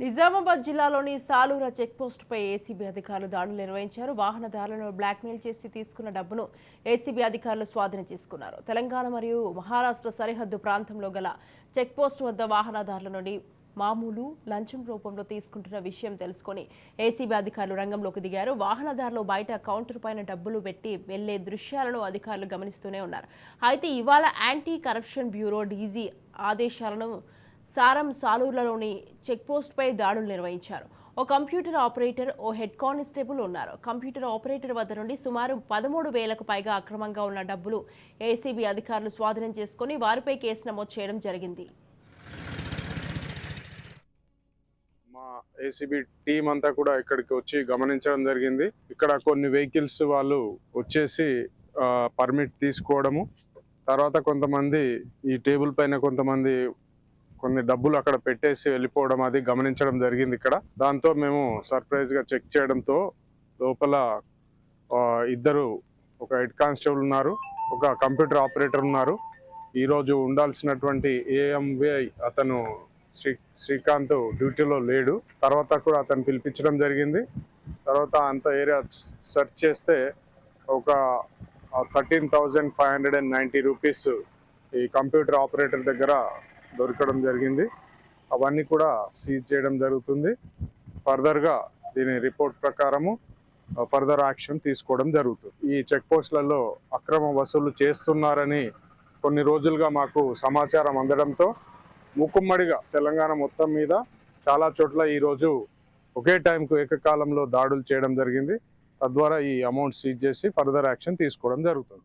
నిజామాబాద్ జిల్లాలోని సాలూర చెక్పోస్టుపై ఏసీబీ అధికారులు దాడులు నిర్వహించారు. వాహనదారులను బ్లాక్మెయిల్ చేసి తీసుకున్న డబ్బును ఏసీబీ అధికారులు స్వాధీనం చేసుకున్నారు. తెలంగాణ మరియు మహారాష్ట్ర సరిహద్దు ప్రాంతంలో గల చెక్పోస్ట్ వద్ద వాహనదారుల నుండి మామూలు లంచం రూపంలో తీసుకుంటున్న విషయం తెలుసుకొని ఏసీబీ అధికారులు రంగంలోకి దిగారు. వాహనదారులు బయట కౌంటర్ పైన డబ్బులు పెట్టి వెళ్ళే దృశ్యాలను అధికారులు గమనిస్తూనే ఉన్నారు. అయితే ఇవాళ యాంటీ కరప్షన్ బ్యూరో డీజీ ఆదేశాలను సారం సాలూర్లలోని చెక్పోస్ట్పై దాడులు నిర్వహించారు. ఓ కంప్యూటర్ ఆపరేటర్ ఓ హెడ్ కానిస్టేబుల్ ఉన్నారు. కంప్యూటర్ ఆపరేటర్ వద్ద నుండి సుమారు పదమూడు వేలకు పైగా అక్రమంగా ఉన్న డబ్బులు ఏసీబీ అధికారులు స్వాధీనం చేసుకుని వారిపై కేసు నమోదు చేయడం జరిగింది. మా ఏసీబీ టీం అంతా కూడా ఇక్కడికి వచ్చి గమనించడం జరిగింది. ఇక్కడ కొన్ని వెహికల్స్ వాళ్ళు వచ్చేసి పర్మిట్ తీసుకోవడము. తర్వాత కొంతమంది ఈ టేబుల్ పైన కొంతమంది కొన్ని డబ్బులు అక్కడ పెట్టేసి వెళ్ళిపోవడం అది గమనించడం జరిగింది ఇక్కడ. దాంతో మేము సర్ప్రైజ్గా చెక్ చేయడంతో లోపల ఇద్దరు ఒక హెడ్ కానిస్టేబుల్ ఉన్నారు ఒక కంప్యూటర్ ఆపరేటర్ ఉన్నారు. ఈరోజు ఉండాల్సినటువంటి ఏఎంవిఐ అతను శ్రీ శ్రీకాంత్ డ్యూటీలో లేడు. తర్వాత కూడా అతను పిలిపించడం జరిగింది. తర్వాత అంత ఏరియా సెర్చ్ చేస్తే ఒక thirteen thousand five hundred and ninety rupees ఈ కంప్యూటర్ ఆపరేటర్ దగ్గర దొరకడం జరిగింది. అవన్నీ కూడా సీజ్ చేయడం జరుగుతుంది. ఫర్దర్గా దీని రిపోర్ట్ ప్రకారము ఫర్దర్ యాక్షన్ తీసుకోవడం జరుగుతుంది. ఈ చెక్ పోస్టులలో అక్రమ వసూలు చేస్తున్నారని కొన్ని రోజులుగా మాకు సమాచారం అందడంతో ముక్కుమ్మడిగా తెలంగాణ మొత్తం మీద చాలా చోట్ల ఈరోజు ఒకే టైంకు ఏకకాలంలో దాడులు చేయడం జరిగింది. తద్వారా ఈ అమౌంట్ సీజ్ చేసి ఫర్దర్ యాక్షన్ తీసుకోవడం జరుగుతుంది.